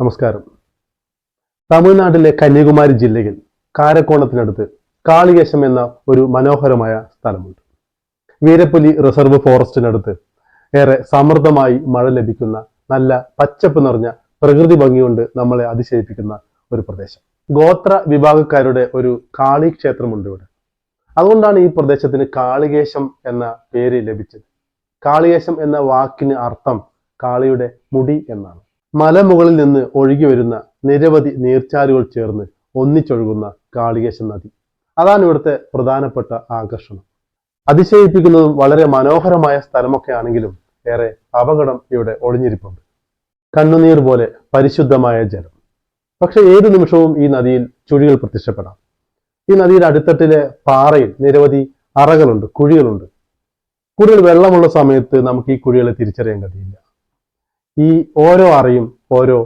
നമസ്കാരം. തമിഴ്നാട്ടിലെ കന്യാകുമാരി ജില്ലയിൽ കാരക്കോണത്തിനടുത്ത് കാളികേശം എന്ന ഒരു മനോഹരമായ സ്ഥലമുണ്ട്. വീരപ്പുലി റിസർവ് ഫോറസ്റ്റിനടുത്ത് ഏറെ സമൃദ്ധമായി മഴ ലഭിക്കുന്ന നല്ല പച്ചപ്പ് നിറഞ്ഞ പ്രകൃതി ഭംഗി കൊണ്ട് നമ്മളെ അതിശയിപ്പിക്കുന്ന ഒരു പ്രദേശം. ഗോത്ര വിഭാഗക്കാരുടെ ഒരു കാളി ക്ഷേത്രമുണ്ട് ഇവിടെ. അതുകൊണ്ടാണ് ഈ പ്രദേശത്തിന് കാളികേശം എന്ന പേര് ലഭിച്ചത്. കാളികേശം എന്ന വാക്കിന് അർത്ഥം കാളിയുടെ മുടി എന്നാണ്. മലമുകളിൽ നിന്ന് ഒഴുകി വരുന്ന നിരവധി നീർച്ചാലുകൾ ചേർന്ന് ഒന്നിച്ചൊഴുകുന്ന കാളികേശൻ നദി. അതാണ് ഇവിടുത്തെ പ്രധാനപ്പെട്ട ആകർഷണം. അതിശയിപ്പിക്കുന്നതും വളരെ മനോഹരമായ സ്ഥലമൊക്കെ ആണെങ്കിലും ഏറെ അപകടം ഇവിടെ ഒളിഞ്ഞിരിപ്പുണ്ട് കണ്ണുനീർ പോലെ പരിശുദ്ധമായ ജലം. പക്ഷെ ഏതു നിമിഷവും ഈ നദിയിൽ ചുഴികൾ പ്രത്യക്ഷപ്പെടാം. ഈ നദിയുടെ അടിത്തട്ടിലെ പാറയിൽ നിരവധി അറകളുണ്ട് കുഴികളുണ്ട്. കൂടുതൽ വെള്ളമുള്ള സമയത്ത് നമുക്ക് ഈ കുഴികളെ തിരിച്ചറിയാൻ കഴിയില്ല. ഈ ഓരോ അറയും ഓരോ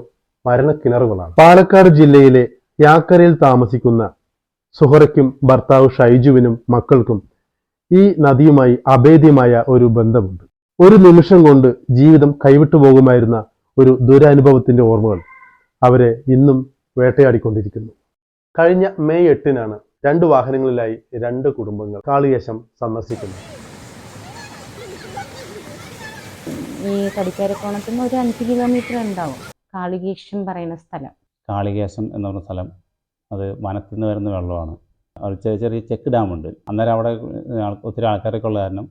മരണക്കിണറുകളാണ്. പാലക്കാട് ജില്ലയിലെ യാക്കരയിൽ താമസിക്കുന്ന സുഹറയ്ക്കും ഭർത്താവ് ഷൈജുവിനും മക്കൾക്കും ഈ നദിയുമായി അഭേദ്യമായ ഒരു ബന്ധമുണ്ട്. ഒരു നിമിഷം കൊണ്ട് ജീവിതം കൈവിട്ടു പോകുമായിരുന്ന ഒരു ദുരനുഭവത്തിന്റെ ഓർമ്മകൾ അവരെ ഇന്നും വേട്ടയാടിക്കൊണ്ടിരിക്കുന്നു. കഴിഞ്ഞ മെയ് എട്ടിനാണ് രണ്ട് വാഹനങ്ങളിലായി രണ്ട് കുടുംബങ്ങൾ കാളിയേശം സന്ദർശിക്കുന്നത്. ഈ തടിക്കാരക്കോണത്തിൽ നിന്ന് ഒരു അഞ്ച് കിലോമീറ്റർ ഉണ്ടാവും. കാളികേശം പറയുന്ന സ്ഥലം. കാളികേശം എന്ന് പറഞ്ഞ സ്ഥലം അത് വനത്തിൽ നിന്ന് വരുന്ന വെള്ളമാണ്. ഒരു ചെറിയ ചെറിയ ചെക്ക് ഡാമുണ്ട്. അന്നേരം അവിടെ ഒത്തിരി ആൾക്കാരൊക്കെ ഉള്ള കാരണം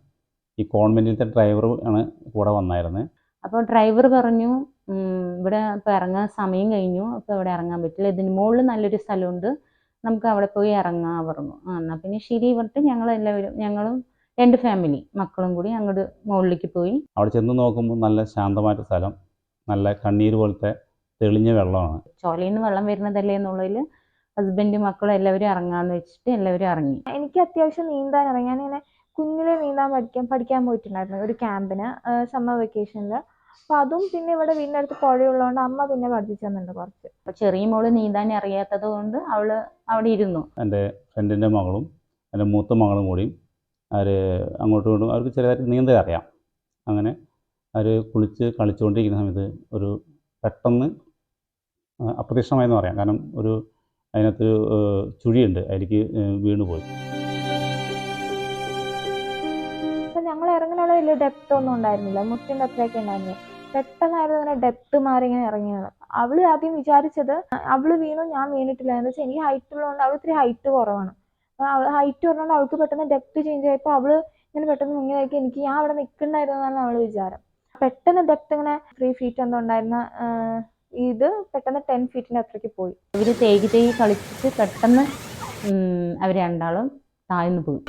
ഈ കോൺവെന്റിലത്തെ ഡ്രൈവർ ആണ് കൂടെ വന്നായിരുന്നത് അപ്പോൾ ഡ്രൈവർ പറഞ്ഞു ഇവിടെ ഇപ്പോൾ ഇറങ്ങാൻ സമയം കഴിഞ്ഞു അപ്പോൾ ഇവിടെ ഇറങ്ങാൻ പറ്റില്ല. ഇതിന് മുകളിൽ നല്ലൊരു സ്ഥലമുണ്ട്. നമുക്ക് അവിടെ പോയി ഇറങ്ങാൻ പറഞ്ഞു. ആ എന്നാൽ പിന്നെ ശരി പറഞ്ഞിട്ട് ഞങ്ങൾ എല്ലാവരും ഞങ്ങളും രണ്ട് ഫാമിലി മക്കളും കൂടി അങ്ങോട്ട് മുകളിലേക്ക് പോയി. അവിടെ ചെന്ന് നോക്കുമ്പോൾ നല്ല ശാന്തമായിട്ട് സ്ഥലം നല്ല കണ്ണീര് പോലത്തെ തെളിഞ്ഞ വെള്ളമാണ്. ചോലയിൽ നിന്ന് വെള്ളം വരുന്നതല്ലേ എന്നുള്ളതിൽ ഹസ്ബൻഡും മക്കളും എല്ലാവരും ഇറങ്ങാന്ന് വെച്ചിട്ട് എല്ലാവരും ഇറങ്ങി. എനിക്ക് അത്യാവശ്യം നീന്താൻ ഇറങ്ങി ഞാനിങ്ങനെ കുഞ്ഞിലെ നീന്താൻ പഠിക്കാൻ പഠിക്കാൻ പോയിട്ടുണ്ടായിരുന്നു ഒരു ക്യാമ്പിന് സമ്മർ വെക്കേഷനിൽ അപ്പോൾ അതും പിന്നെ ഇവിടെ വീടിന്റെ അടുത്ത് പുഴയുള്ളതുകൊണ്ട് അമ്മ പിന്നെ പഠിപ്പിച്ചു തന്നിട്ടുണ്ട് കുറച്ച്. അപ്പോൾ ചെറിയ മോൾ നീന്താൻ അറിയാത്തത് കൊണ്ട് അവൾ അവിടെ ഇരുന്നു. എന്റെ ഫ്രണ്ടിന്റെ മകളും എന്റെ മൂത്ത മകളും കൂടി അവർ അങ്ങോട്ടും ഇങ്ങോട്ടും അവർക്ക് ചെറുതായിട്ട് നീന്തൽ അറിയാം. അങ്ങനെ അവർ കുളിച്ച് കളിച്ചുകൊണ്ടിരിക്കുന്ന സമയത്ത് ഒരു പെട്ടെന്ന് അപ്രതീക്ഷിതമായെന്ന് പറയാം. കാരണം ഒരു അതിനകത്തൊരു ചുഴിയുണ്ട്. അതിലേക്ക് വീണ് പോയി. ഞങ്ങൾ ഇറങ്ങാനുള്ള വലിയ ഡെപ്ത് ഒന്നും ഉണ്ടായിരുന്നില്ല. മുട്ടിന്റെ അത്രയൊക്കെ ഉണ്ടായിരുന്നു. പെട്ടെന്നായിരുന്നു ഇങ്ങനെ ഡെപ്ത് മാറി ഇങ്ങനെ ഇറങ്ങിയത് അവൾ ആദ്യം വിചാരിച്ചത് അവൾ വീണു ഞാൻ വീണിട്ടില്ല. എന്ന് വെച്ചാൽ എനിക്ക് ഹൈറ്റ് ഉള്ളതുകൊണ്ട് അവൾ ഇത്തിരി ഹൈറ്റ് കുറവാണ്. ഹൈറ്റ് പറഞ്ഞുകൊണ്ട് അവൾക്ക് പെട്ടെന്ന് ഡെപ്ത് ചേഞ്ച് ആയപ്പോൾ അവൾ ഇങ്ങനെ പെട്ടെന്ന് മുങ്ങിയതാക്കി എനിക്ക് ഞാൻ അവിടെ നിൽക്കണ്ടായിരുന്നു എന്നാണ് അവൾ വിചാരം. പെട്ടെന്ന് ഡെപ്ത് ഇങ്ങനെ ത്രീ ഫീറ്റ് എന്തോ ഉണ്ടായിരുന്ന ഇത് പെട്ടെന്ന് ടെൻ ഫീറ്റിന്റെ അത്രയ്ക്ക് പോയി. ഇവർ തേകി തേകി കളിച്ചിട്ട് പെട്ടെന്ന് അവർ രണ്ടാളും താഴ്ന്നു പോയി.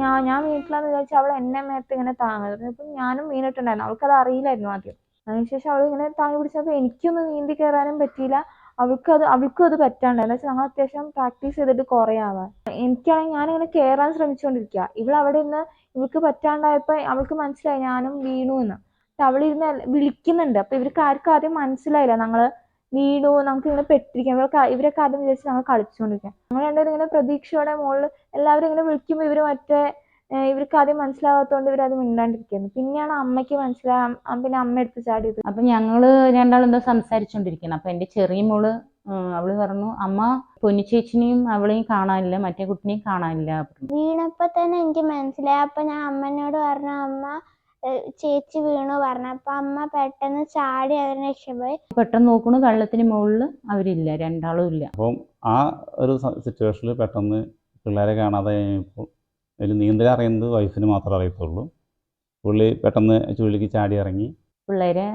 ഞാൻ ഞാൻ വീട്ടിലാന്ന് വിചാരിച്ചു അവൾ എന്നെ മേത്ത് ഇങ്ങനെ താങ്ങുന്നത് അപ്പം ഞാനും വീണിട്ടുണ്ടായിരുന്നു. അവൾക്കത് അറിയില്ലായിരുന്നു ആദ്യം. അതിനുശേഷം അവൾ ഇങ്ങനെ താങ്ങി പിടിച്ചപ്പോൾ എനിക്കൊന്നും നീന്തി കയറാനും പറ്റിയില്ല. അവൾക്ക് അത് അവൾക്കും അത് പറ്റാണ്ടായിരുന്നു വെച്ചാൽ ഞങ്ങൾ അത്യാവശ്യം പ്രാക്ടീസ് ചെയ്തിട്ട് കുറേ ആവാൻ എനിക്കാണെങ്കിൽ ഞാനിങ്ങനെ കയറാൻ ശ്രമിച്ചുകൊണ്ടിരിക്കുക ഇവൾ അവിടെ നിന്ന് ഇവൾക്ക് പറ്റാണ്ടായപ്പോൾ അവൾക്ക് മനസ്സിലായി ഞാനും വീണു എന്ന്. പക്ഷെ അവളിരുന്ന് വിളിക്കുന്നുണ്ട്. അപ്പൊ ഇവർക്ക് ആർക്കും ആദ്യം മനസ്സിലായില്ല. ഞങ്ങൾ വീണു നമുക്ക് ഇങ്ങനെ പെട്ടിരിക്കാം. ഇവർക്ക് ഇവരൊക്കെ ആദ്യം വിചാരിച്ച് ഞങ്ങൾ കളിച്ചുകൊണ്ടിരിക്കാം ഞങ്ങൾ രണ്ടുപേരും ഇങ്ങനെ പ്രതീക്ഷയോടെ മുകളിൽ എല്ലാവരും ഇങ്ങനെ വിളിക്കുമ്പോൾ ഇവർ മറ്റേ ഇവർക്ക് ആദ്യം മനസ്സിലാവാത്തതുകൊണ്ട് ഇവർ അത് മിണ്ടാണ്ടിരിക്കുന്നു. പിന്നെയാണ് അമ്മയ്ക്ക് മനസ്സിലായ പിന്നെ അമ്മ എടുത്ത് ചാടിയത് അപ്പൊ ഞങ്ങൾ രണ്ടാളും എന്തോ സംസാരിച്ചോണ്ടിരിക്കണം. അപ്പൊ എന്റെ ചെറിയ മോൾ അവൾ പറഞ്ഞു അമ്മ പൊന്നിച്ചേച്ചിനെയും അവളെയും കാണാനില്ല മറ്റേ കുട്ടിനെയും കാണാനില്ല. വീണപ്പോ തന്നെ എനിക്ക് മനസ്സിലായി. അപ്പൊ ഞാൻ അമ്മനോട് പറഞ്ഞു അമ്മ ചേച്ചി വീണു പറഞ്ഞു. അപ്പൊ അമ്മ പെട്ടെന്ന് ചാടി അവരെ രക്ഷപോയി. പെട്ടെന്ന് നോക്കണു വെള്ളത്തിന് മുകളിൽ അവരില്ല രണ്ടാളും ഇല്ല. അപ്പം ആ ഒരു സിറ്റുവേഷനിൽ പെട്ടെന്ന് പിള്ളേരെ കാണാതെ കഴിഞ്ഞപ്പോൾ ഒരു നീന്തൽ അറിയുന്നത് വൈഫിന് മാത്രമേ അറിയത്തുള്ളൂ. പുള്ളി പെട്ടെന്ന് ചുഴലിക്ക് ചാടി ഇറങ്ങി. പിള്ളേരെ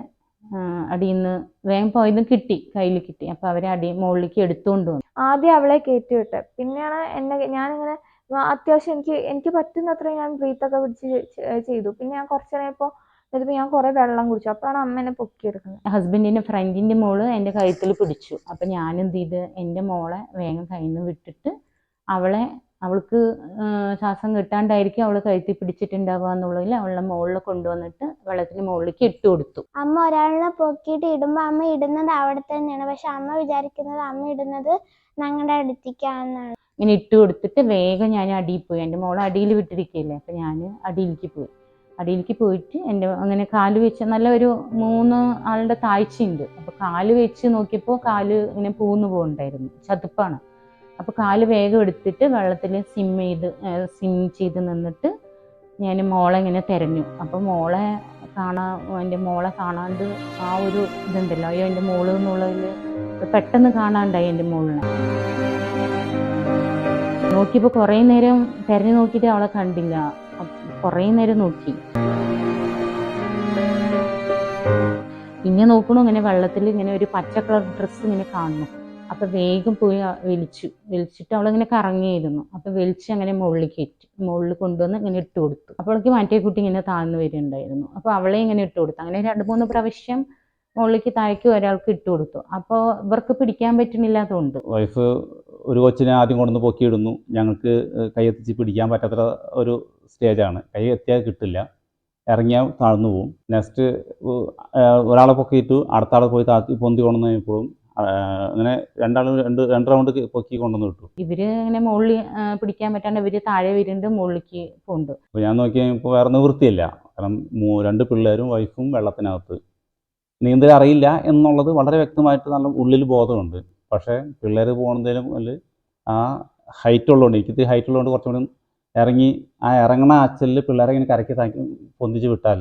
അടിയിൽ നിന്ന് വേഗം പോയതും കിട്ടി കയ്യിൽ കിട്ടി. അപ്പൊ അവരെ അടി മുകളിലേക്ക് എടുത്തുകൊണ്ട് വന്നു. ആദ്യം അവളെ കയറ്റി വിട്ടെ. പിന്നെയാണ് എന്നെ ഞാനിങ്ങനെ അത്യാവശ്യം എനിക്ക് എനിക്ക് പറ്റുന്നത്ര ഞാൻ ബ്രീത്തൊക്കെ പിടിച്ച് ചെയ്തു. പിന്നെ ഞാൻ കുറച്ച് നേരപ്പോൾ എന്നിട്ട് ഞാൻ കുറെ വെള്ളം കുടിച്ചു. അപ്പോഴാണ് അമ്മ എന്നെ പൊക്കിയെടുക്കുന്നത്. ഹസ്ബൻഡിന്റെ ഫ്രണ്ടിന്റെ മോൾ എന്റെ കഴുത്തിൽ പിടിച്ചു. അപ്പൊ ഞാനെന്ത് ചെയ്ത് എന്റെ മോളെ വേഗം കയ്യിൽ നിന്ന് വിട്ടിട്ട് അവളെ അവൾക്ക് ശ്വാസം കിട്ടാണ്ടായിരിക്കും അവൾ കഴുത്തിൽ പിടിച്ചിട്ടുണ്ടാവുക എന്നുള്ളതിൽ അവളുടെ മുകളിൽ കൊണ്ടുവന്നിട്ട് വെള്ളത്തിന് മുകളിലേക്ക് ഇട്ട് കൊടുത്തു. അമ്മ ഒരാളിനെ പൊക്കിയിട്ട് ഇടുമ്പോ അമ്മ ഇടുന്നത് അവിടെ തന്നെയാണ്. പക്ഷെ അമ്മ വിചാരിക്കുന്നത് അമ്മ ഇടുന്നത് ഞങ്ങളുടെ അടുത്തേക്കാണെന്നാണ്. ഇങ്ങനെ ഇട്ട് കൊടുത്തിട്ട് വേഗം ഞാൻ അടിയിൽ പോയി. എന്റെ മോളെ അടിയിൽ വിട്ടിരിക്കുകയല്ലേ. അപ്പം ഞാൻ അടിയിലേക്ക് പോയി. അടിയിലേക്ക് പോയിട്ട് എന്റെ അങ്ങനെ കാൽ വെച്ച് നല്ല ഒരു മൂന്ന് ആളുടെ താഴ്ചയുണ്ട്. അപ്പോൾ കാൽ വെച്ച് നോക്കിയപ്പോൾ കാൽ ഇങ്ങനെ പൂന്ന് പോകുന്നുണ്ടായിരുന്നു ചതുപ്പാണ്. അപ്പോൾ കാൽ വേഗം എടുത്തിട്ട് വെള്ളത്തിൽ സിം ചെയ്ത് സിം ചെയ്ത് നിന്നിട്ട് ഞാൻ മോളെ ഇങ്ങനെ തിരഞ്ഞു. അപ്പോൾ മോളെ കാണാൻ എന്റെ മോളെ കാണാണ്ട് ആ ഒരു ഇതുണ്ടല്ലോ അയ്യോ എന്റെ മോൾ എന്നുള്ളതിൽ പെട്ടെന്ന് കാണാണ്ടായി എന്റെ മോളിനെ. നോക്കിയപ്പോൾ കുറേ നേരം തിരഞ്ഞു നോക്കിയിട്ട് അവളെ കണ്ടില്ല. കുറേ നേരം നോക്കി. പിന്നെ നോക്കണു ഇങ്ങനെ വെള്ളത്തിൽ ഇങ്ങനെ ഒരു പച്ച കളർ ഡ്രസ്സ് ഇങ്ങനെ കാണുന്നു. അപ്പൊ വേഗം പോയി വലിച്ചു വലിച്ചിട്ട് അവളിങ്ങനെ കറങ്ങിയിരുന്നു. അപ്പൊ വലിച്ച് അങ്ങനെ മുകളിൽ കയറ്റി. മുകളിൽ കൊണ്ടുവന്ന് ഇങ്ങനെ ഇട്ട് കൊടുത്തു. അപ്പോഴേക്ക് മറ്റേ കുട്ടി ഇങ്ങനെ താഴ്ന്നു വരുന്നുണ്ടായിരുന്നു അപ്പോൾ അവളെ ഇങ്ങനെ ഇട്ട് കൊടുത്തു. അങ്ങനെ രണ്ട് മൂന്ന് പ്രാവശ്യം മുകളിലേക്ക് താഴേക്ക് ഒരാൾക്ക് ഇട്ട് കൊടുത്തു. അപ്പോൾ ഇവർക്ക് പിടിക്കാൻ പറ്റുന്നില്ലാത്തതുകൊണ്ട് വൈഫ് ഒരു കൊച്ചിനെ ആദ്യം കൊണ്ടുവന്ന് പൊക്കിയിടുന്നു. ഞങ്ങൾക്ക് കൈയെത്തിച്ച് പിടിക്കാൻ പറ്റാത്ത ഒരു സ്റ്റേജാണ്. കൈ എത്തിയാൽ കിട്ടില്ല. ഇറങ്ങിയാൽ താഴ്ന്നു പോകും നെക്സ്റ്റ് ഒരാളെ പൊക്കിയിട്ടു അടുത്ത ആളെ പോയി താത്തി പൊന്തി കൊണ്ടുവന്ന് കഴിഞ്ഞപ്പോഴും അങ്ങനെ രണ്ടാളും രണ്ട് രണ്ട് റൗണ്ട് പൊക്കി കൊണ്ടുവന്ന് വിട്ടു. ഇവർ ഇങ്ങനെ മുകളിൽ പിടിക്കാൻ പറ്റാണ്ട് ഇവർ താഴെ വരുന്നുണ്ട് മുകളിലേക്ക് പോകുന്നുണ്ട് അപ്പോൾ ഞാൻ നോക്കിയ ഇപ്പൊ വേറെ നിവൃത്തിയില്ല കാരണം രണ്ട് പിള്ളേരും വൈഫും വെള്ളത്തിനകത്ത്. നീന്തൽ അറിയില്ല എന്നുള്ളത് വളരെ വ്യക്തമായിട്ട് നല്ല ഉള്ളിൽ ബോധമുണ്ട്. പക്ഷേ പിള്ളേർ പോകുന്നതിലും അതിൽ ആ ഹൈറ്റ് ഉള്ളതുകൊണ്ട് എനിക്ക് ഇത്തിരി ഹൈറ്റ് ഉള്ളതുകൊണ്ട് കുറച്ചും കൂടി ഇറങ്ങി ആ ഇറങ്ങണ ആച്ചലിൽ പിള്ളേരെ ഇങ്ങനെ കരക്കി താങ്ങി പൊന്തിച്ച് വിട്ടാൽ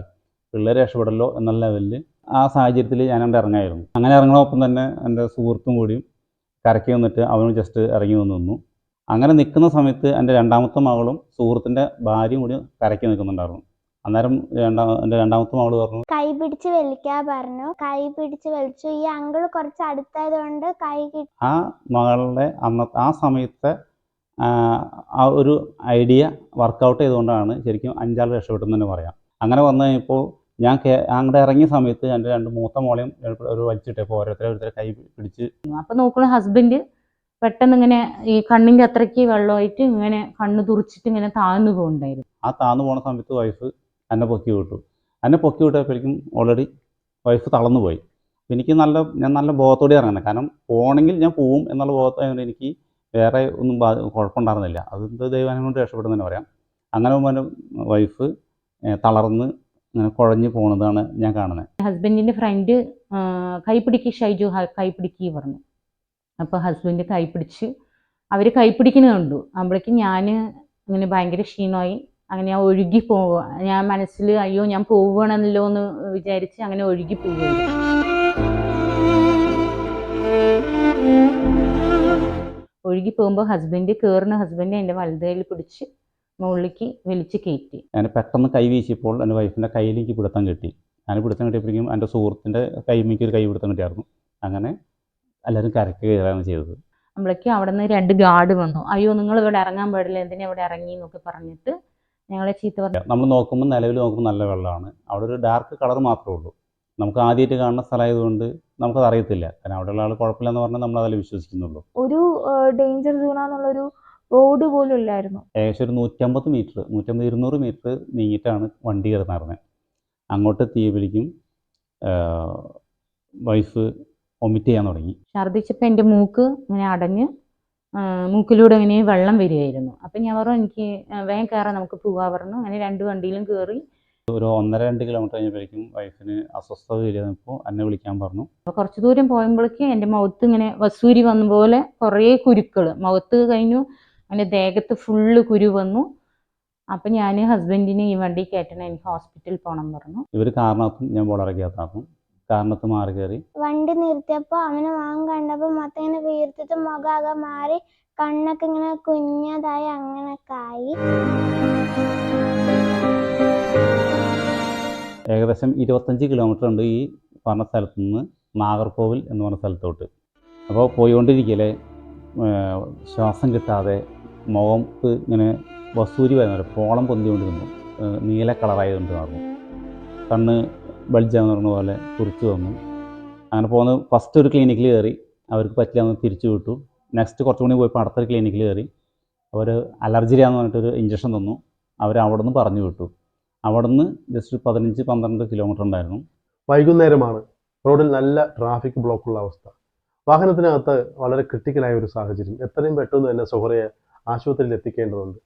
പിള്ളേർ രക്ഷപ്പെടല്ലോ എന്നുള്ള ലെവലിൽ ആ സാഹചര്യത്തിൽ ഞാൻ അവിടെ ഇറങ്ങായിരുന്നു. അങ്ങനെ ഇറങ്ങണമൊപ്പം തന്നെ എന്റെ സുഹൃത്തും കൂടിയും കരക്കി വന്നിട്ട് അവനും ജസ്റ്റ് ഇറങ്ങി വന്ന് നിന്നു. അങ്ങനെ നിൽക്കുന്ന സമയത്ത് എന്റെ രണ്ടാമത്തെ മകളും സുഹൃത്തിന്റെ ഭാര്യയും കൂടി കരക്കി നിൽക്കുന്നുണ്ടായിരുന്നു. അന്നേരം രണ്ടാ എന്റെ രണ്ടാമത്തെ മകൾ പറഞ്ഞു കൈ പിടിച്ച് വലിക്കാ പറഞ്ഞു. കൈ പിടിച്ച് വലിച്ചു. ഈ അങ്കിൾ കുറച്ച് അടുത്തായത് കൊണ്ട് കൈ കിട്ടി ആ മകളുടെ അന്ന ആ സമയത്തെ ആ, ആ ഒരു ഐഡിയ വർക്കൗട്ട് ചെയ്തുകൊണ്ടാണ് ശരിക്കും അഞ്ചാൾ രക്ഷപ്പെട്ടെന്ന് തന്നെ പറയാം. അങ്ങനെ വന്നു കഴിഞ്ഞപ്പോൾ ഞാൻ അങ്ങോട്ട് ഇറങ്ങിയ സമയത്ത് എന്റെ രണ്ട് മൂത്ത മോളെയും ഒരു വലിച്ചിട്ടപ്പോൾ ഓരോരുത്തരെ ഓരോരുത്തരെ കൈ പിടിച്ച് അപ്പൊ നോക്കണ ഹസ്ബൻഡ് പെട്ടെന്ന് ഇങ്ങനെ ഈ കണ്ണിന്റെ അത്രയ്ക്ക് വെള്ളമായിട്ട് ഇങ്ങനെ കണ്ണ് തുറിച്ചിട്ട് ഇങ്ങനെ താഴ്ന്നു പോകുന്നുണ്ടായിരുന്നു ആ താഴ്ന്നു പോണ സമയത്ത് വൈഫ് എന്നെ പൊക്കി വിട്ടു. എന്നെ പൊക്കി വിട്ടപ്പോഴേക്കും ഓൾറെഡി വൈഫ് തളർന്നു പോയി. എനിക്ക് നല്ല ഞാൻ നല്ല ബോധത്തോടെ ഇറങ്ങണം കാരണം പോകണമെങ്കിൽ ഞാൻ പോവും എന്നുള്ള ബോധത്തോടെ എനിക്ക് വേറെ ഒന്നും കുഴപ്പമുണ്ടായിരുന്നില്ല. അതെന്ത് ദൈവാനം കൊണ്ട് രക്ഷപ്പെടുന്നതന്നെ പറയാം. അങ്ങനെ പോകുമ്പോൾ വൈഫ് തളർന്ന് ഇങ്ങനെ കുഴഞ്ഞു പോണതാണ് ഞാൻ കാണുന്നത് ഹസ്ബൻഡിന്റെ ഫ്രണ്ട് കൈ പിടിക്ക് ഷൈജു ഹ- കൈ പിടിക്ക് പറഞ്ഞു. അപ്പൊ ഹസ്ബൻഡ് കൈ പിടിച്ച് അവർ കൈ പിടിക്കുന്നത് കണ്ടു അപ്പോഴേക്കും ഞാൻ ഇങ്ങനെ ഭയങ്കര ക്ഷീണമായി. അങ്ങനെ ഞാൻ ഒഴുകി പോവുക. ഞാൻ മനസ്സിൽ അയ്യോ ഞാൻ പോവുകയാണല്ലോ എന്ന് വിചാരിച്ച് അങ്ങനെ ഒഴുകി പോവുകയാണ്. ഒഴുകി പോകുമ്പോൾ ഹസ്ബൻഡ് കയറുന്ന ഹസ്ബൻഡ് എന്റെ വലത് പിടിച്ച് മുകളിലേക്ക് വലിച്ച് കയറ്റി. ഞാൻ പെട്ടെന്ന് കൈ വീശിയപ്പോൾ എന്റെ വൈഫിന്റെ കയ്യിലേക്ക് പിടുത്തം കിട്ടി. ഞാൻ പിടുത്തം കിട്ടിയപ്പോഴേക്കും എന്റെ സുഹൃത്തിന്റെ കൈമിക്ക് ഒരു കൈ പിടുത്തം കിട്ടിയായിരുന്നു. അങ്ങനെ എല്ലാവരും കരക്ക് കയറാണ് ചെയ്തത്. നമ്മളേക്ക് അവിടെ നിന്ന് രണ്ട് ഗാർഡ് വന്നു. അയ്യോ നിങ്ങൾ ഇവിടെ ഇറങ്ങാൻ പാടില്ല. എന്തിനാ ഇവിടെ ഇറങ്ങി? എന്നൊക്കെ പറഞ്ഞിട്ട് ഞങ്ങളെ ചീത്ത പറഞ്ഞു നമ്മൾ നോക്കുമ്പോൾ നിലവിൽ നോക്കുമ്പോൾ നല്ല വെള്ളമാണ്. അവിടെ ഒരു ഡാർക്ക് കളർ മാത്രമേ ഉള്ളൂ. നമുക്ക് ആദ്യമായിട്ട് കാണുന്ന സ്ഥലമായതുകൊണ്ട് നമുക്കത് അറിയത്തില്ല. കാരണം അവിടെയുള്ള ആൾ കുഴപ്പമില്ലെന്ന് പറഞ്ഞാൽ നമ്മൾ അതിൽ വിശ്വസിക്കുന്നുള്ളൂ. ഒരു ഡേഞ്ചർ സോണാന്നുള്ളൊരു ബോർഡ് പോലും ഇല്ലായിരുന്നു ഏകദേശം ഒരു നൂറ്റമ്പത് മീറ്റർ നൂറ്റമ്പത് ഇരുന്നൂറ് മീറ്റർ നീങ്ങിയിട്ടാണ് വണ്ടി കിടന്നിരുന്നത് അങ്ങോട്ട് തീപിടിക്കും വൈഫ് വൊമിറ്റ് ചെയ്യാൻ തുടങ്ങി. ഛർദ്ദിച്ചപ്പോൾ എന്റെ മൂക്ക് ഇങ്ങനെ അടഞ്ഞ് മൂക്കിലൂടെ ഇങ്ങനെ വെള്ളം വരികയായിരുന്നു. അപ്പം ഞാൻ പറഞ്ഞു എനിക്ക് വേഗം കയറാൻ നമുക്ക് പോവാ പറഞ്ഞു. അങ്ങനെ രണ്ട് വണ്ടിയിലും കയറി ഒരു ഒന്നര രണ്ട് കിലോമീറ്റർ കഴിഞ്ഞപ്പോഴേക്കും വൈഫിന് അസ്വസ്ഥത ചെയ്തപ്പോൾ എന്നെ വിളിക്കാൻ പറഞ്ഞു. അപ്പോൾ കുറച്ച് ദൂരം പോയപ്പോഴേക്കും എന്റെ മുഖത്ത് ഇങ്ങനെ വസൂരി വന്ന പോലെ കുറേ കുരുക്കൾ മുഖത്ത് കഴിഞ്ഞു എന്റെ ദേഹത്ത് ഫുള്ള് കുരു വന്നു. അപ്പം ഞാൻ ഹസ്ബൻഡിനെ ഈ വണ്ടി കയറ്റണം. എനിക്ക് ഹോസ്പിറ്റലിൽ പോകണം പറഞ്ഞു. ഇവർ കാരണത്തും ഞാൻ ബോളറയ്ക്കകത്താക്കും കാരണത്ത് മാറി കയറി. വണ്ടി നിർത്തിയപ്പോൾ അവനെ വാങ്ങാൻ കണ്ടപ്പോൾ മൊത്തം ഇങ്ങനെ വീർത്തിട്ട് മുഖമാകെ മാറി. കണ്ണൊക്കെ ഇങ്ങനെ കുഞ്ഞതായി അങ്ങനൊക്കെ ആയി. ഏകദേശം ഇരുപത്തഞ്ച് കിലോമീറ്റർ ഉണ്ട് ഈ പറഞ്ഞ സ്ഥലത്ത് നിന്ന് നാഗർകോവിൽ എന്ന് പറഞ്ഞ സ്ഥലത്തോട്ട്. അപ്പോൾ പോയിക്കൊണ്ടിരിക്കലേ ശ്വാസം കിട്ടാതെ മുഖത്ത് ഇങ്ങനെ വസൂരി വരുന്നില്ല പോളം പൊന്തിക്കൊണ്ടിരുന്നു നീല കളറായതുകൊണ്ട് മാറുന്നു. കണ്ണ് ബൾജാന്ന് പറഞ്ഞ പോലെ കുറിച്ച് വന്നു. അങ്ങനെ പോകുന്ന ഫസ്റ്റ് ഒരു ക്ലിനിക്കിൽ കയറി. അവർക്ക് പറ്റില്ല എന്ന് തിരിച്ചു വിട്ടു. നെക്സ്റ്റ് കുറച്ചും കൂടി പോയപ്പോൾ അടുത്തൊരു ക്ലിനിക്കിൽ കയറി. അവർ അലർജിയാന്ന് പറഞ്ഞിട്ടൊരു ഇഞ്ചക്ഷൻ തന്നു. അവർ അവിടെ നിന്ന് പറഞ്ഞു വിട്ടു. അവിടെ നിന്ന് ജസ്റ്റ് പതിനഞ്ച് പന്ത്രണ്ട് കിലോമീറ്റർ ഉണ്ടായിരുന്നു. വൈകുന്നേരമാണ്. റോഡിൽ നല്ല ട്രാഫിക് ബ്ലോക്കുള്ള അവസ്ഥ. വാഹനത്തിനകത്ത് വളരെ ക്രിട്ടിക്കലായ ഒരു സാഹചര്യം. എത്രയും പെട്ടെന്ന് തന്നെ സുഹറയെ ആശുപത്രിയിൽ എത്തിക്കേണ്ടതുണ്ട്.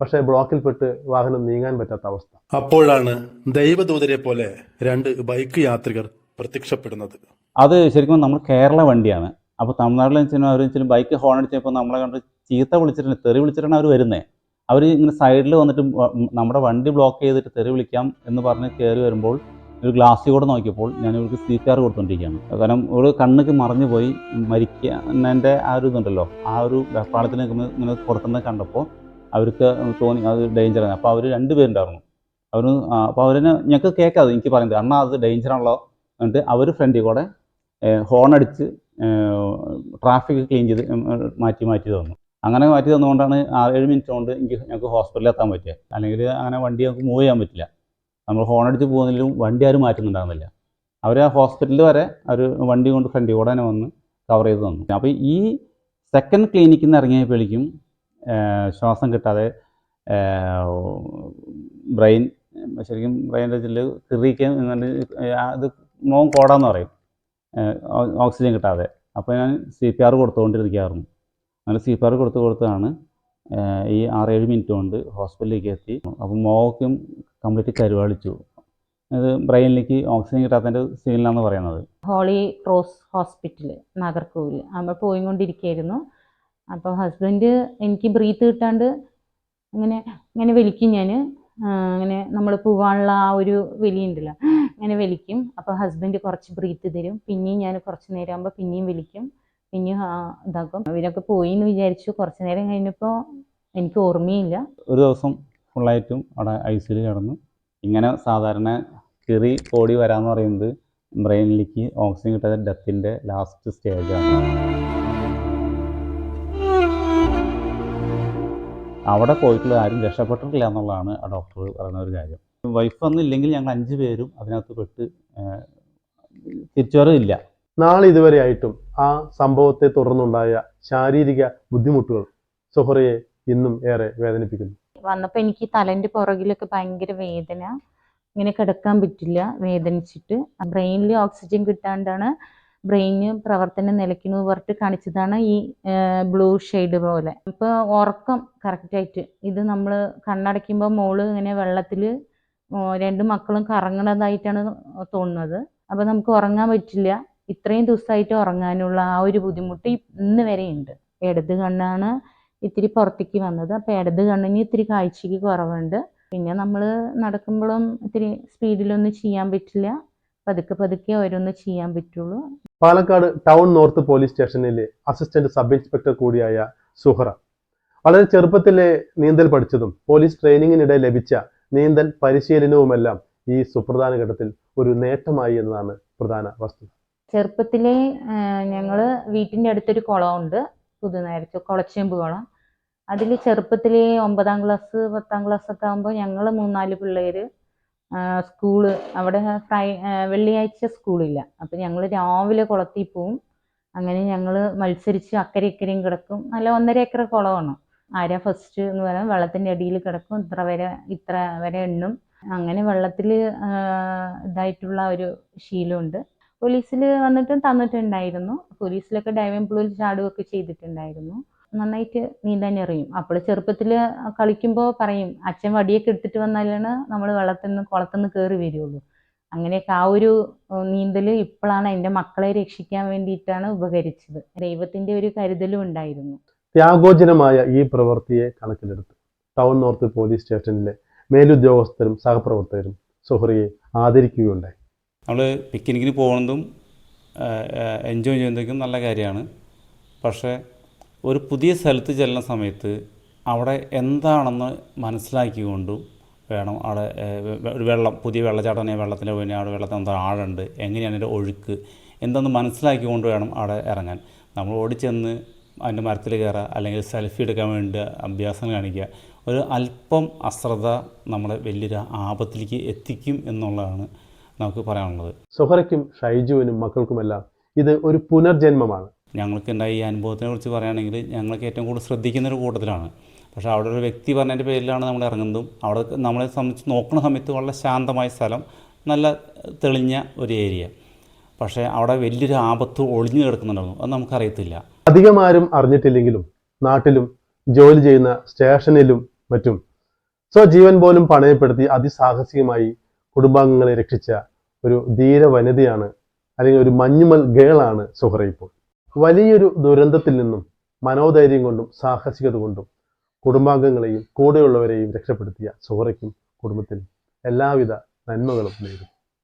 പക്ഷേ ബ്ലോക്കിൽപ്പെട്ട് വാഹനം നീങ്ങാൻ പറ്റാത്ത അവസ്ഥ. അപ്പോഴാണ് ദൈവദൂതരെ പോലെ രണ്ട് ബൈക്ക് യാത്രികർ പ്രത്യക്ഷപ്പെടുന്നത്. അത് ശരിക്കും നമ്മൾ കേരള വണ്ടിയാണ്. അപ്പോൾ തമിഴ്നാട്ടിൽ വെച്ചാൽ അവർ വെച്ചാൽ ബൈക്ക് ഹോൺ അടിച്ചപ്പോൾ നമ്മളെ കണ്ട് ചീത്ത വിളിച്ചിട്ടുണ്ട് തെറി വിളിച്ചിട്ടാണ് അവർ വരുന്നത് അവർ ഇങ്ങനെ സൈഡിൽ വന്നിട്ട് നമ്മുടെ വണ്ടി ബ്ലോക്ക് ചെയ്തിട്ട് തെറി വിളിക്കാം എന്ന് പറഞ്ഞ് കയറി വരുമ്പോൾ ഒരു ഗ്ലാസ്സിൽ കൂടെ നോക്കിയപ്പോൾ ഞാൻ ഇവർക്ക് സി പി ആർ കൊടുത്തോണ്ടിരിക്കുകയാണ്. കാരണം ഒരു കണ്ണുക്ക് മറിഞ്ഞു പോയി മരിക്കുന്നതിന്റെ ആ ഒരു ഇതുണ്ടല്ലോ ആ ഒരു വെപ്പാളത്തിൽ നിൽക്കുന്ന ഇങ്ങനെ കൊടുക്കുന്നത് കണ്ടപ്പോൾ അവർക്ക് തോന്നി അത് ഡേഞ്ചറാണ് അപ്പോൾ അവർ രണ്ടുപേരുണ്ടായിരുന്നു അവർ അപ്പോൾ അവരിനെ ഞങ്ങൾക്ക് കേൾക്കാതെ എനിക്ക് പറയുന്നത് അണ്ണാ അത് ഡേഞ്ചറാണല്ലോ എന്നിട്ട് അവർ ഫ്രണ്ടിൽ കൂടെ ഹോൺ അടിച്ച് ട്രാഫിക് ക്ലീൻ ചെയ്ത് മാറ്റി മാറ്റി തന്നു. അങ്ങനെ മാറ്റി തന്നുകൊണ്ടാണ് ആറേഴ് മിനിറ്റ് കൊണ്ട് എനിക്ക് ഞങ്ങൾക്ക് ഹോസ്പിറ്റലിൽ എത്താൻ പറ്റിയത് അല്ലെങ്കിൽ അങ്ങനെ വണ്ടി നമുക്ക് മൂവ് ചെയ്യാൻ പറ്റില്ല. നമ്മൾ ഹോൺ അടിച്ച് പോകുന്നതിലും വണ്ടി ആരും മാറ്റുന്നുണ്ടാകുന്നില്ല അവർ ആ ഹോസ്പിറ്റലിൽ വരെ അവർ വണ്ടി കൊണ്ട് ഫ്രണ്ടിൽ കൂടെ തന്നെ വന്ന് കവർ ചെയ്ത് തന്നു. അപ്പോൾ ഈ സെക്കൻഡ് ക്ലിനിക്കിൽ നിന്ന് ഇറങ്ങിയപ്പോഴേക്കും ശ്വാസം കിട്ടാതെ ബ്രെയിൻ ശരിക്കും ബ്രെയിന്റെ ചില്ല് കിറിയിക്കാൻ അത് മോൻ കോടാന്ന് പറയും. ഓക്സിജൻ കിട്ടാതെ. അപ്പോൾ ഞാൻ സി പി ആർ കൊടുത്തുകൊണ്ടിരിക്കുകയായിരുന്നു. അങ്ങനെ സി പി ആർ കൊടുത്ത് കൊടുത്താണ് ഈ ആറേഴ് മിനിറ്റ് കൊണ്ട് ഹോസ്പിറ്റലിലേക്ക് എത്തി. അപ്പോൾ മോക്കും കംപ്ലീറ്റ് കരുവാളിച്ചു. അത് ബ്രെയിനിലേക്ക് ഓക്സിജൻ കിട്ടാത്തതിന്റെ സീനിലാണെന്ന് പറയുന്നത് ഹോളി ക്രോസ് ഹോസ്പിറ്റൽ നാഗർകോവിൽ അവിടെ പോയിക്കൊണ്ടിരിക്കുകയായിരുന്നു അപ്പോൾ ഹസ്ബൻഡ് എനിക്ക് ബ്രീത്ത് കിട്ടാണ്ട് അങ്ങനെ ഇങ്ങനെ വലിക്കും ഞാൻ അങ്ങനെ നമ്മൾ പോകാനുള്ള ആ ഒരു വലിയുണ്ടല്ലോ അങ്ങനെ വലിക്കും അപ്പോൾ ഹസ്ബൻഡ് കുറച്ച് ബ്രീത്ത് തരും. പിന്നെയും ഞാൻ കുറച്ച് നേരം ആകുമ്പോൾ പിന്നെയും വലിക്കും പിന്നെയും ഇതാക്കും. ഇവരൊക്കെ പോയി എന്ന് വിചാരിച്ചു. കുറച്ച് നേരം കഴിഞ്ഞപ്പോൾ എനിക്ക് ഓർമ്മയില്ല. ഒരു ദിവസം ഫുള്ളായിട്ടും അവിടെ ഐ സിയിൽ കിടന്നു. ഇങ്ങനെ സാധാരണ കീറി ഓടി വരാമെന്ന് പറയുന്നത് ബ്രെയിനിലേക്ക് ഓക്സിജൻ കിട്ടാതെ ഡെത്തിന്റെ ലാസ്റ്റ് സ്റ്റേജാണ് അവിടെ പോയിട്ടുള്ള ആരും രക്ഷപ്പെട്ടിട്ടില്ല എന്നുള്ളതാണ് ആ ഡോക്ടർ പറയുന്ന ഒരു കാര്യം. വൈഫ് വന്നില്ലെങ്കിൽ ഞങ്ങൾ അഞ്ച് പേരും അതിനകത്ത് പെട്ട് തിരിച്ചുവരവില്ല. നാളെ ഇതുവരെ ആയിട്ടും ആ സംഭവത്തെ തുടർന്നുണ്ടായ ശാരീരിക ബുദ്ധിമുട്ടുകൾ സുഹറയെ ഇന്നും ഏറെ വേദനിപ്പിക്കുന്നു. വന്നപ്പോൾ എനിക്ക് തലന്റെ പുറകിലൊക്കെ ഭയങ്കര വേദന. ഇങ്ങനെ കിടക്കാൻ പറ്റില്ല വേദനിച്ചിട്ട്. ബ്രെയിനിൽ ഓക്സിജൻ കിട്ടാണ്ടാണ് ബ്രെയിന് പ്രവർത്തനം നിലയ്ക്കുന്നു പറഞ്ഞിട്ട് കാണിച്ചതാണ് ഈ ബ്ലൂ ഷെയ്ഡ് പോലെ. ഇപ്പോൾ ഉറക്കം കറക്റ്റായിട്ട് ഇത് നമ്മൾ കണ്ണടയ്ക്കുമ്പോൾ മോൾ ഇങ്ങനെ വെള്ളത്തിൽ രണ്ട് മക്കളും കറങ്ങണതായിട്ടാണ് തോന്നുന്നത്. അപ്പോൾ നമുക്ക് ഉറങ്ങാൻ പറ്റില്ല. ഇത്രയും ദിവസമായിട്ട് ഉറങ്ങാനുള്ള ആ ഒരു ബുദ്ധിമുട്ട് ഇന്ന് വരെ ഉണ്ട് ഇടത് കണ്ണാണ് ഇത്തിരി പുറത്തേക്ക് വന്നത്. അപ്പോൾ ഇടത് കണ്ണിന് ഇത്തിരി കാഴ്ചയ്ക്ക് കുറവുണ്ട്. പിന്നെ നമ്മൾ നടക്കുമ്പോഴും ഇത്തിരി സ്പീഡിലൊന്നും ചെയ്യാൻ പറ്റില്ല. പതുക്കെ പതുക്കെ ഓരോന്ന് ചെയ്യാൻ പറ്റുള്ളൂ. പാലക്കാട് ടൗൺ നോർത്ത് പോലീസ് സ്റ്റേഷനിലെ അസിസ്റ്റന്റ് സബ് ഇൻസ്പെക്ടർ കൂടിയായ സുഹറ. വളരെ ചെറുപ്പത്തിലെ നീന്തൽ പഠിച്ചതും പോലീസ് ട്രെയിനിങ്ങിനിടെ ലഭിച്ച നീന്തൽ പരിശീലനവുമെല്ലാം ഈ സുപ്രധാന ഘട്ടത്തിൽ ഒരു നേട്ടമായി എന്നതാണ് പ്രധാന വസ്തുത. ചെറുപ്പത്തിലെ ഞങ്ങൾ വീട്ടിന്റെ അടുത്തൊരു കുളമുണ്ട്. പുതുനേരത്ത് കുളച്ചേമ്പ് കുളം. അതിൽ ചെറുപ്പത്തിൽ ഒമ്പതാം ക്ലാസ് പത്താം ക്ലാസ് ഒക്കെ ആകുമ്പോൾ ഞങ്ങൾ മൂന്നാൽ പിള്ളേർ സ്കൂൾ അവിടെ ഫ്രൈ വെള്ളിയാഴ്ച സ്കൂളില്ല അപ്പം ഞങ്ങൾ രാവിലെ കുളത്തിൽ പോവും. അങ്ങനെ ഞങ്ങൾ മത്സരിച്ച് അക്കരെ ഇക്കരെയും കിടക്കും. നല്ല ഒന്നര ഏക്കർ കുളമാണ്. ആരാ ഫസ്റ്റ് എന്ന് പറയാൻ വെള്ളത്തിന്റെ അടിയിൽ കിടക്കും. ഇത്ര വരെ ഇത്ര വരെ എണ്ണും. അങ്ങനെ വെള്ളത്തിൽ ഇതായിട്ടുള്ള ഒരു ശീലമുണ്ട്. പോലീസിൽ വന്നിട്ടും തന്നിട്ടുണ്ടായിരുന്നു. പോലീസിലൊക്കെ ഡൈവിംഗ് പൂളിൽ ചാടുകയൊക്കെ ചെയ്തിട്ടുണ്ടായിരുന്നു. നന്നായിട്ട് നീന്താൻ അറിയും. അപ്പോൾ ചെറുപ്പത്തിൽ കളിക്കുമ്പോൾ പറയും അച്ഛൻ വടിയൊക്കെ എടുത്തിട്ട് വന്നാലാണ് നമ്മൾ വെള്ളത്തിൽ നിന്ന് കുളത്തിൽ നിന്ന് കയറി വരുള്ളൂ. അങ്ങനെയൊക്കെ ആ ഒരു നീന്തൽ ഇപ്പോഴാണ് എന്റെ മക്കളെ രക്ഷിക്കാൻ വേണ്ടിയിട്ടാണ് ഉപകരിച്ചത്. ദൈവത്തിന്റെ ഒരു കരുതലും ഉണ്ടായിരുന്നു. ത്യാഗോജനമായ ഈ പ്രവൃത്തിയെ കണക്കിലെടുത്ത് ടൗൺ നോർത്ത് പോലീസ് സ്റ്റേഷനിലെ മേലുദ്യോഗസ്ഥരും സഹപ്രവർത്തകരും സുഹറിയെ ആദരിക്കുകയുണ്ടായി. നമ്മൾ പിക്നിക്കിന് പോകുന്നതും എൻജോയ് ചെയ്യുന്നതൊക്കെ നല്ല കാര്യമാണ്. പക്ഷേ ഒരു പുതിയ സ്ഥലത്ത് ചെല്ലുന്ന സമയത്ത് അവിടെ എന്താണെന്ന് മനസ്സിലാക്കിക്കൊണ്ടും വേണം അവിടെ ഒരു വെള്ളം പുതിയ വെള്ളച്ചാട്ടം വെള്ളത്തിന്റെ പോയി അവിടെ വെള്ളത്തിൽ എന്താ ആഴുണ്ട് എങ്ങനെയാണ് അതിന്റെ ഒഴുക്ക് എന്തെന്ന് മനസ്സിലാക്കിക്കൊണ്ട് വേണം അവിടെ ഇറങ്ങാൻ. നമ്മൾ ഓടിച്ചെന്ന് അതിന്റെ മരത്തിൽ കയറുക അല്ലെങ്കിൽ സെൽഫി എടുക്കാൻ വേണ്ടി അഭ്യാസം കാണിക്കുക. ഒരു അല്പം അശ്രദ്ധ നമ്മളെ വലിയൊരു ആപത്തിലേക്ക് എത്തിക്കും എന്നുള്ളതാണ് നമുക്ക് പറയാനുള്ളത്. സുഹറയ്ക്കും ഷൈജുവിനും മക്കൾക്കുമെല്ലാം ഇത് ഒരു പുനർജന്മമാണ്. ഞങ്ങൾക്ക് ഉണ്ടായ ഈ അനുഭവത്തിനെ കുറിച്ച് പറയുകയാണെങ്കിൽ ഞങ്ങൾക്ക് ഏറ്റവും കൂടുതൽ ശ്രദ്ധിക്കുന്ന ഒരു കൂട്ടത്തിലാണ്. പക്ഷേ അവിടെ ഒരു വ്യക്തി പറഞ്ഞതിന്റെ പേരിലാണ് നമ്മൾ ഇറങ്ങുന്നതും അവിടെ നമ്മളെ സംബന്ധിച്ച് നോക്കുന്ന സമയത്ത് വളരെ ശാന്തമായ സ്ഥലം നല്ല തെളിഞ്ഞ ഒരു ഏരിയ. പക്ഷേ അവിടെ വലിയൊരു ആപത്ത് ഒളിഞ്ഞു കിടക്കുന്നുണ്ടായിരുന്നു അത് നമുക്കറിയത്തില്ല. അധികം ആരും അറിഞ്ഞിട്ടില്ലെങ്കിലും നാട്ടിലും ജോലി ചെയ്യുന്ന സ്റ്റേഷനിലും മറ്റും സ്വജീവൻ പോലും പണയപ്പെടുത്തി അതിസാഹസികമായി കുടുംബാംഗങ്ങളെ രക്ഷിച്ച ഒരു ധീര വനിതയാണ് അല്ലെങ്കിൽ ഒരു മഞ്ഞുമൽ ഗേളാണ് സുഹറ ഇപ്പോൾ. വലിയൊരു ദുരന്തത്തിൽ നിന്നും മനോധൈര്യം കൊണ്ടും സാഹസികത കൊണ്ടും കുടുംബാംഗങ്ങളെയും കൂടെയുള്ളവരെയും രക്ഷപ്പെടുത്തിയ സുഹറയ്ക്കും കുടുംബത്തിനും എല്ലാവിധ നന്മകളും നേരും